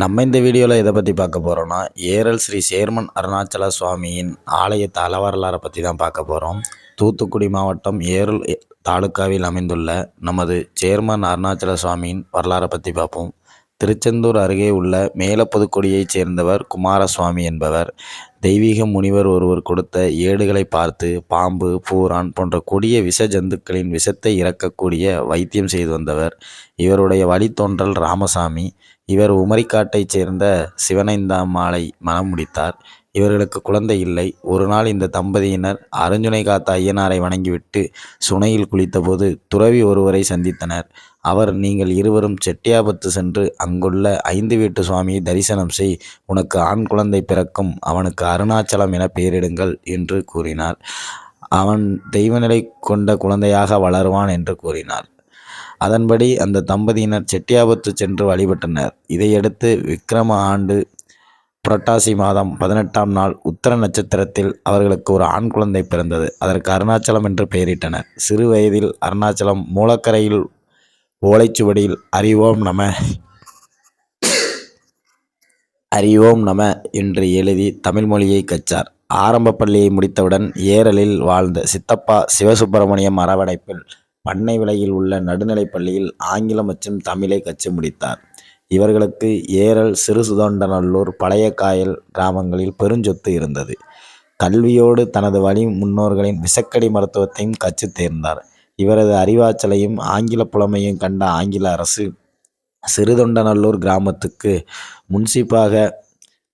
நம்ம இந்த வீடியோவில் எதை பற்றி பார்க்க போகிறோம்னா ஏரல் ஸ்ரீ சேர்மன் அருணாச்சல சுவாமியின் ஆலய தல வரலாறை பற்றி தான் பார்க்க போகிறோம் தூத்துக்குடி மாவட்டம் ஏரல் தாலுக்காவில் அமைந்துள்ள நமது சேர்மன் அருணாச்சல சுவாமியின் வரலாறை பற்றி பார்ப்போம். திருச்செந்தூர் அருகே உள்ள மேலப்புதுக்குடியைச் சேர்ந்தவர் குமாரசுவாமி என்பவர் தெய்வீக முனிவர் ஒருவர் கொடுத்த ஏடுகளை பார்த்து பாம்பு பூரான் போன்ற கொடிய விஷ ஜந்துக்களின் விஷத்தை இறக்கக்கூடிய வைத்தியம் செய்து வந்தவர். இவருடைய வழித்தோன்றல் ராமசாமி. இவர் உமரிக்காட்டைச் சேர்ந்த சிவனைந்தாம்மாளை மணம் முடித்தார். இவர்களுக்கு குழந்தை இல்லை. ஒரு நாள் இந்த தம்பதியினர் அருஞ்சுனை காத்த ஐயனாரை வணங்கிவிட்டு சுனையில் குளித்தபோது துறவி ஒருவரை சந்தித்தனர். அவர் நீங்கள் இருவரும் செட்டியாபத்து சென்று அங்குள்ள ஐந்து வீட்டு சுவாமியை தரிசனம் செய். உனக்கு ஆண் குழந்தை பிறக்கும். அவனுக்கு அருணாச்சலம் என பெயரிடுங்கள் என்று கூறினார். அவன் தெய்வநிலை கொண்ட குழந்தையாக வளருவான் என்று கூறினார். அதன்படி அந்த தம்பதியினர் செட்டியாபத்து சென்று வழிபட்டனர். இதையடுத்து விக்ரம ஆண்டு புரட்டாசி மாதம் பதினெட்டாம் நாள் உத்தர நட்சத்திரத்தில் அவர்களுக்கு ஒரு ஆண் குழந்தை பிறந்தது. அதற்கு அருணாச்சலம் என்று பெயரிட்டனர். சிறு வயதில் அருணாச்சலம் மூலக்கரையில் ஓலைச்சுவடியில் அறிவோம் நம அறிவோம் நம என்று எழுதி தமிழ் மொழியை கற்றார். ஆரம்ப பள்ளியை முடித்தவுடன் ஏரலில் வாழ்ந்த சித்தப்பா சிவசுப்பிரமணியம் அரவணைப்பில் பண்ணை விலையில் உள்ள நடுநிலைப் பள்ளியில் ஆங்கிலம் மற்றும் தமிழை கற்று முடித்தார். இவர்களுக்கு ஏரல் சிறுசுதொண்டநல்லூர் பழைய காயல் கிராமங்களில் பெருஞ்சொத்து இருந்தது. கல்வியோடு தனது வழி முன்னோர்களின் விசக்கடி மருத்துவத்தையும் கற்றுத் தேர்ந்தார். இவரது அறிவாற்றலையும் ஆங்கில புலமையும் கண்ட ஆங்கில அரசு சிறுதொண்டநல்லூர் கிராமத்துக்கு முன்சிப்பாக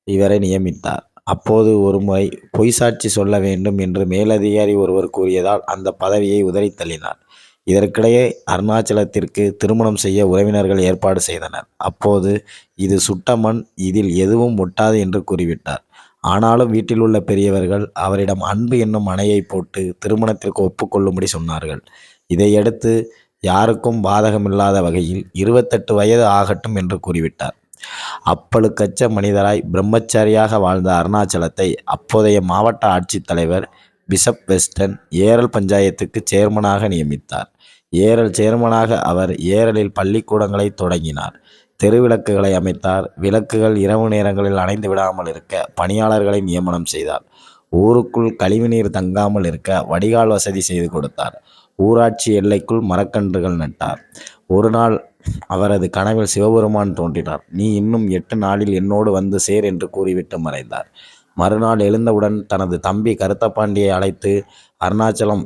இவரை நியமித்தார். அப்போது ஒருமுறை பொய்சாட்சி சொல்ல வேண்டும் என்று மேலதிகாரி ஒருவர் கூறியதால் அந்த பதவியை உதறித் தள்ளினார். இதற்கிடையே அருணாச்சலத்திற்கு திருமணம் செய்ய உறவினர்கள் ஏற்பாடு செய்தனர். அப்போது இது சுட்ட மண் இதில் எதுவும் ஒட்டாது என்று கூறிவிட்டார். ஆனாலும் வீட்டில் உள்ள பெரியவர்கள் அவரிடம் அன்பு என்னும் அணையை போட்டு திருமணத்திற்கு ஒப்புக்கொள்ளும்படி சொன்னார்கள். இதையடுத்து யாருக்கும் பாதகமில்லாத வகையில் இருபத்தெட்டு வயது ஆகட்டும் என்று கூறிவிட்டார். அப்பழுக்கச்ச மனிதராய் பிரம்மச்சாரியாக வாழ்ந்த அருணாச்சலத்தை அப்போதைய மாவட்ட ஆட்சித்தலைவர் பிஷப் வெஸ்டன் ஏரல் பஞ்சாயத்துக்கு சேர்மனாக நியமித்தார். ஏரல் சேர்மனாக அவர் ஏரலில் பள்ளிக்கூடங்களை தொடங்கினார். தெருவிளக்குகளை அமைத்தார். விளக்குகள் இரவு நேரங்களில் அணைந்து விடாமல் இருக்க பணியாளர்களை நியமனம் செய்தார். ஊருக்குள் கழிவுநீர் தங்காமல் இருக்க வடிகால் வசதி செய்து கொடுத்தார். ஊராட்சி எல்லைக்குள் மரக்கன்றுகள் நட்டார். ஒரு நாள் அவரது கனவில் சிவபெருமான் தோன்றினார். நீ இன்னும் எட்டு நாளில் என்னோடு வந்து சேர் என்று கூறிவிட்டு மறைந்தார். மறுநாள் எழுந்தவுடன் தனது தம்பி கருத்தப்பாண்டியை அழைத்து அருணாச்சலம்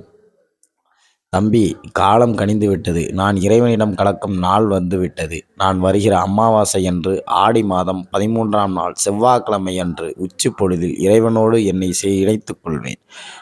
தம்பி காலம் கனிந்து விட்டது. நான் இறைவனிடம் கலக்கும் நாள் வந்து விட்டது. நான் வருகிற அமாவாசை என்று ஆடி மாதம் பதிமூன்றாம் நாள் செவ்வாய்க்கிழமை அன்று உச்சி பொழுதில் இறைவனோடு என்னை இணைத்துக் கொள்வேன்.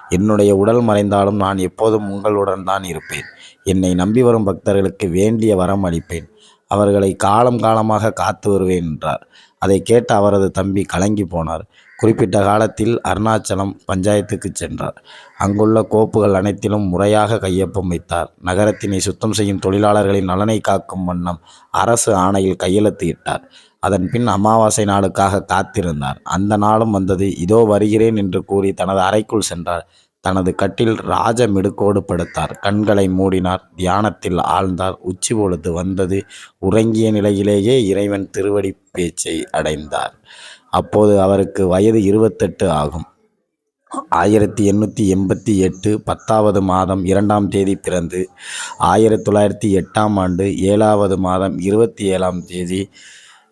என்னுடைய உடல் மறைந்தாலும் நான் எப்போதும் உங்களுடன் தான் இருப்பேன். என்னை நம்பி வரும் பக்தர்களுக்கு வேண்டிய வரம் அளிப்பேன். அவர்களை காலம் காலமாக காத்து வருவேன் என்றார். அதை கேட்ட அவரது தம்பி கலங்கி போனார். குறிப்பிட்ட காலத்தில் அருணாச்சலம் பஞ்சாயத்துக்கு சென்றார். அங்குள்ள கோப்புகள் அனைத்திலும் முறையாக கையொப்பம் வைத்தார். நகரத்தினை சுத்தம் செய்யும் தொழிலாளர்களின் நலனை காக்கும் வண்ணம் அரசு ஆணையில் கையெழுத்து இட்டார். அதன் பின் அமாவாசை நாளுக்காக காத்திருந்தார். அந்த நாளும் வந்தது இதோ வருகிறேன் என்று கூறி தனது அறைக்குள் சென்றார். தனது கட்டில் ராஜ மிடுக்கோடு படுத்தார். கண்களை மூடினார். தியானத்தில் ஆழ்ந்தார். உச்சி பொழுது வந்தது. உறங்கிய நிலையிலேயே இறைவன் திருவடி பேச்சை அடைந்தார். அப்போது அவருக்கு வயது இருபத்தெட்டு ஆகும். ஆயிரத்தி எண்ணூற்றி எண்பத்தி எட்டு பத்தாவது மாதம் இரண்டாம் தேதி பிறந்து ஆயிரத்தி தொள்ளாயிரத்தி எட்டாம் ஆண்டு ஏழாவது மாதம் இருபத்தி ஏழாம் தேதி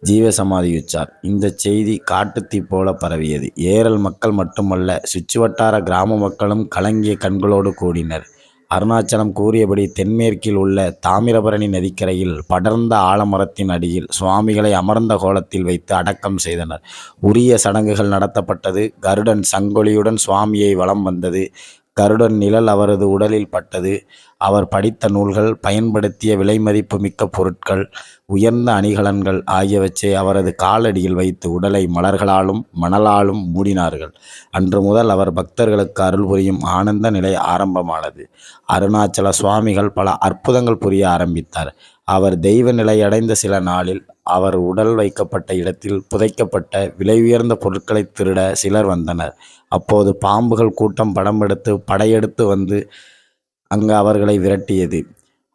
ஜீவசமாதியுச்சார் இந்த செய்தி காட்டுத்தீ போல பரவியது. ஏரல் மக்கள் மட்டுமல்ல சுற்றுவட்டார கிராம மக்களும் கலங்கிய கண்களோடு கூடினர். அருணாச்சலம் கூறியபடி தென்மேற்கில் உள்ள தாமிரபரணி நதிக்கரையில் படர்ந்த ஆலமரத்தின் அடியில் சுவாமிகளை அமர்ந்த கோலத்தில் வைத்து அடக்கம் செய்தனர். உரிய சடங்குகள் நடத்தப்பட்டது. கருடன் சங்கொலியுடன் சுவாமியை வலம் வந்தது. கருடன் நிழல் அவரது உடலில் பட்டது. அவர் படித்த நூல்கள் பயன்படுத்திய விலைமதிப்பு மிக்க பொருட்கள் உயர்ந்த அணிகலன்கள் ஆகியவற்றை அவரது காலடியில் வைத்து உடலை மலர்களாலும் மணலாலும் மூடினார்கள். அன்று முதல் அவர் பக்தர்களுக்கு அருள் புரியும் ஆனந்த நிலை ஆரம்பமானது. அருணாச்சல சுவாமிகள் பல அற்புதங்கள் புரிய ஆரம்பித்தார். அவர் தெய்வ நிலையடைந்த சில நாளில் அவர் உடல் வைக்கப்பட்ட இடத்தில் புதைக்கப்பட்ட விலை உயர்ந்த பொருட்களை திருட சிலர் வந்தனர். அப்போது பாம்புகள் கூட்டம் படம் எடுத்து படையெடுத்து வந்து அங்கு அவர்களை விரட்டியது.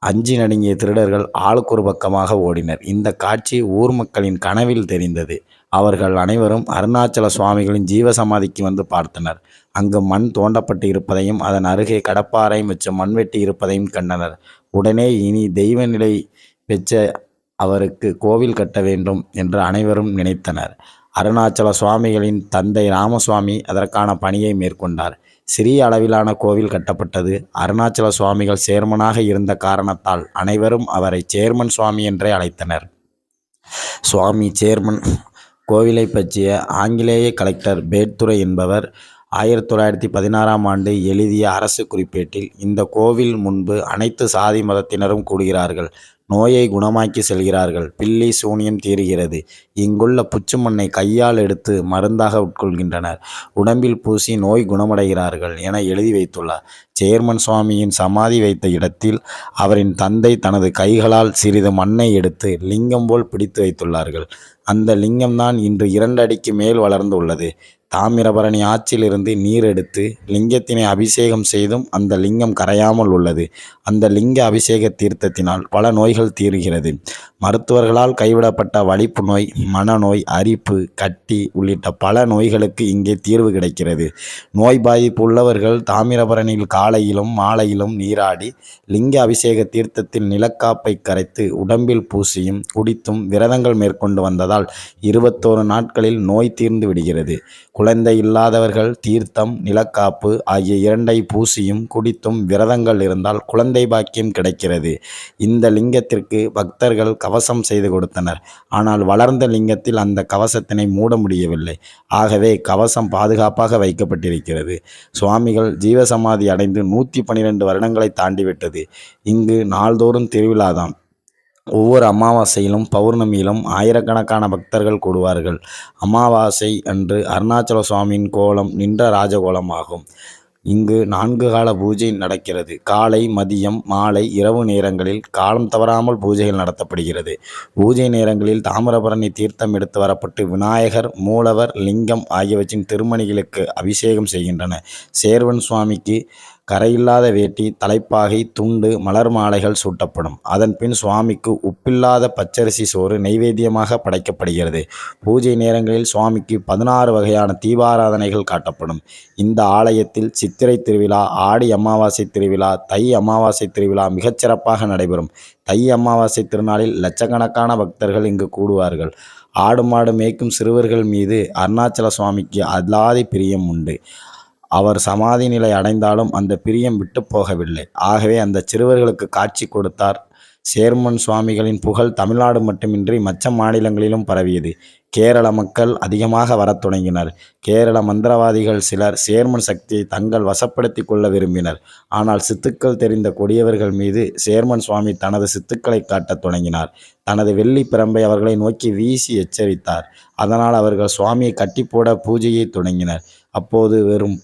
அஞ்சி நடுங்கிய திருடர்கள் ஆளுக்கொரு பக்கமாக ஓடினர். இந்த காட்சி ஊர் மக்களின் கனவில் தெரிந்தது. அவர்கள் அனைவரும் அருணாச்சல சுவாமிகளின் ஜீவசமாதிக்கு வந்து பார்த்தனர். அங்கு மண் தோண்டப்பட்டு இருப்பதையும் அதன் அருகே கடப்பாறை மற்றும் மண்வெட்டி இருப்பதையும் கண்டனர். உடனே இனி தெய்வ நிலை பெற்ற அவருக்கு கோவில் கட்ட வேண்டும் என்று அனைவரும் நினைத்தனர். அருணாச்சல சுவாமிகளின் தந்தை ராமசுவாமி அதற்கான பணியை மேற்கொண்டார். சிறிய அளவிலான கோவில் கட்டப்பட்டது. அருணாச்சல சுவாமிகள் சேர்மனாக இருந்த காரணத்தால் அனைவரும் அவரை சேர்மன் சுவாமி என்றே அழைத்தனர். சுவாமி சேர்மன் கோவிலை பற்றிய ஆங்கிலேய கலெக்டர் பேட்துரை என்பவர் ஆயிரத்தி தொள்ளாயிரத்தி பதினாறாம் ஆண்டு எழுதிய அரசு குறிப்பேட்டில் இந்த கோவில் முன்பு அனைத்து சாதி மதத்தினரும் கூடுகிறார்கள் நோயை குணமாக்கி செல்கிறார்கள் பில்லி சூனியம் தீருகிறது இங்குள்ள புச்சு மண்ணை கையால் எடுத்து மருந்தாக உட்கொள்கின்றனர். உடம்பில் பூசி நோய் குணமடைகிறார்கள் என எழுதி வைத்துள்ளார். சேர்மன் சுவாமியின் சமாதி வைத்த இடத்தில் அவரின் தந்தை தனது கைகளால் சிறிது மண்ணை எடுத்து லிங்கம் போல் பிடித்து வைத்துள்ளார்கள். அந்த லிங்கம்தான் இன்று இரண்டு அடிக்கு மேல் வளர்ந்து உள்ளது. தாமிரபரணி ஆற்றிலிருந்து நீர் எடுத்து லிங்கத்தினை அபிஷேகம் செய்தும் அந்த லிங்கம் கரையாமல் உள்ளது. அந்த லிங்க அபிஷேக தீர்த்தத்தினால் பல நோய்கள் தீர்கிறது. மருத்துவர்களால் கைவிடப்பட்ட வலிப்பு நோய் மனநோய் அரிப்பு கட்டி உள்ளிட்ட பல நோய்களுக்கு இங்கே தீர்வு கிடைக்கிறது. நோய் பாதிப்பு உள்ளவர்கள் தாமிரபரணியில் காலையிலும் மாலையிலும் நீராடி லிங்க அபிஷேக தீர்த்தத்தில் நிலக்காப்பை கரைத்து உடம்பில் பூசியும் குடித்தும் விரதங்கள் மேற்கொண்டு வந்ததால் இருபத்தோரு நாட்களில் நோய் தீர்ந்து விடுகிறது. குழந்தை இல்லாதவர்கள் தீர்த்தம் நிலக்காப்பு ஆகிய இரண்டை பூசியும் குடித்தும் விரதங்கள் இருந்தால் குழந்தை பாக்கியம் கிடைக்கிறது. இந்த லிங்கத்திற்கு பக்தர்கள் கவசம் செய்து கொடுத்தனர். ஆனால் வளர்ந்த லிங்கத்தில் அந்த கவசத்தினை மூட முடியவில்லை. ஆகவே கவசம் பாதுகாப்பாக வைக்கப்பட்டிருக்கிறது. சுவாமிகள் ஜீவசமாதி அடைந்து நூற்றி பன்னிரெண்டு வருடங்களை தாண்டிவிட்டது. இங்கு நாள்தோறும் திருவிழாதான் ஒவ்வொரு அமாவாசையிலும் பௌர்ணமியிலும் ஆயிரக்கணக்கான பக்தர்கள் கூடுவார்கள். அமாவாசை அன்று அருணாச்சல சுவாமியின் கோலம் நின்ற ராஜகோலம் ஆகும். இங்கு நான்கு கால பூஜை நடக்கிறது. காலை மதியம் மாலை இரவு நேரங்களில் காலம் தவறாமல் பூஜைகள் நடத்தப்படுகிறது. பூஜை நேரங்களில் தாமிரபரணி தீர்த்தம் எடுத்து வரப்பட்டு விநாயகர் மூலவர் லிங்கம் ஆகியவற்றின் திருமணிகளுக்கு அபிஷேகம் செய்கின்றன. சேர்வன் சுவாமிக்கு கரையில்லாத வேட்டி தலைப்பாகை துண்டு மலர் மாலைகள் சூட்டப்படும். அதன் பின் சுவாமிக்கு உப்பில்லாத பச்சரிசி சோறு நைவேத்தியமாக படைக்கப்படுகிறது. பூஜை நேரங்களில் சுவாமிக்கு பதினாறு வகையான தீபாராதனைகள் காட்டப்படும். இந்த ஆலயத்தில் சித்திரை திருவிழா ஆடி அமாவாசை திருவிழா தை அமாவாசை திருவிழா மிகச்சிறப்பாக நடைபெறும். தை அமாவாசை திருநாளில் லட்சக்கணக்கான பக்தர்கள் இங்கு கூடுவார்கள். ஆடு மாடு மேய்க்கும் சிறுவர்கள் மீது அருணாச்சல சுவாமிக்கு அல்லாதி பிரியம் உண்டு. அவர் சமாதி நிலை அடைந்தாலும் அந்த பிரியம் விட்டு போகவில்லை. ஆகவே அந்த சிறுவர்களுக்கு காட்சி கொடுத்தார். சேர்மன் சுவாமிகளின் புகழ் தமிழ்நாடு மட்டுமின்றி மற்ற மாநிலங்களிலும் பரவியது. கேரள மக்கள் அதிகமாக வரத் தொடங்கினர். கேரள மந்திரவாதிகள் சிலர் சேர்மன் சக்தியை தங்கள் வசப்படுத்தி கொள்ள விரும்பினர். ஆனால் சித்துக்கள் தெரிந்த கொடியவர்கள் மீது சேர்மன் சுவாமி தனது சித்துக்களை காட்டத் தொடங்கினார். தனது வெள்ளி பிரம்பை அவர்களை நோக்கி வீசி எச்சரித்தார். அதனால் அவர்கள் சுவாமியை கட்டிப்போட பூஜையை தொடங்கினர். அப்போது வெறும்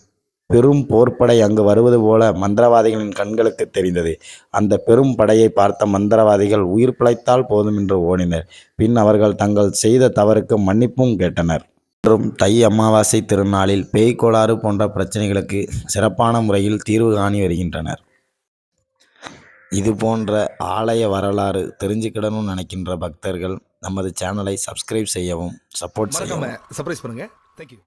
பெரும் போர்ப்படை அங்கு வருவது போல மந்திரவாதிகளின் கண்களுக்கு தெரிந்தது. அந்த பெரும் படையை பார்த்த மந்திரவாதிகள் உயிர் பிழைத்தால் போதும் என்று ஓடினர். பின் அவர்கள் தங்கள் செய்த தவறுக்கு மன்னிப்பும் கேட்டனர். மற்றும் தை அமாவாசை திருநாளில் பேய் கோளாறு போன்ற பிரச்சனைகளுக்கு சிறப்பான முறையில் தீர்வு காணி வருகின்றனர். இது போன்ற ஆலய வரலாறு தெரிஞ்சுக்கிடணும்னு நினைக்கின்ற பக்தர்கள் நமது சேனலை சப்ஸ்கிரைப் செய்யவும் சப்போர்ட் செய்யவும். சர்ப்ரைஸ் பண்ணுங்க. தேங்க்யூ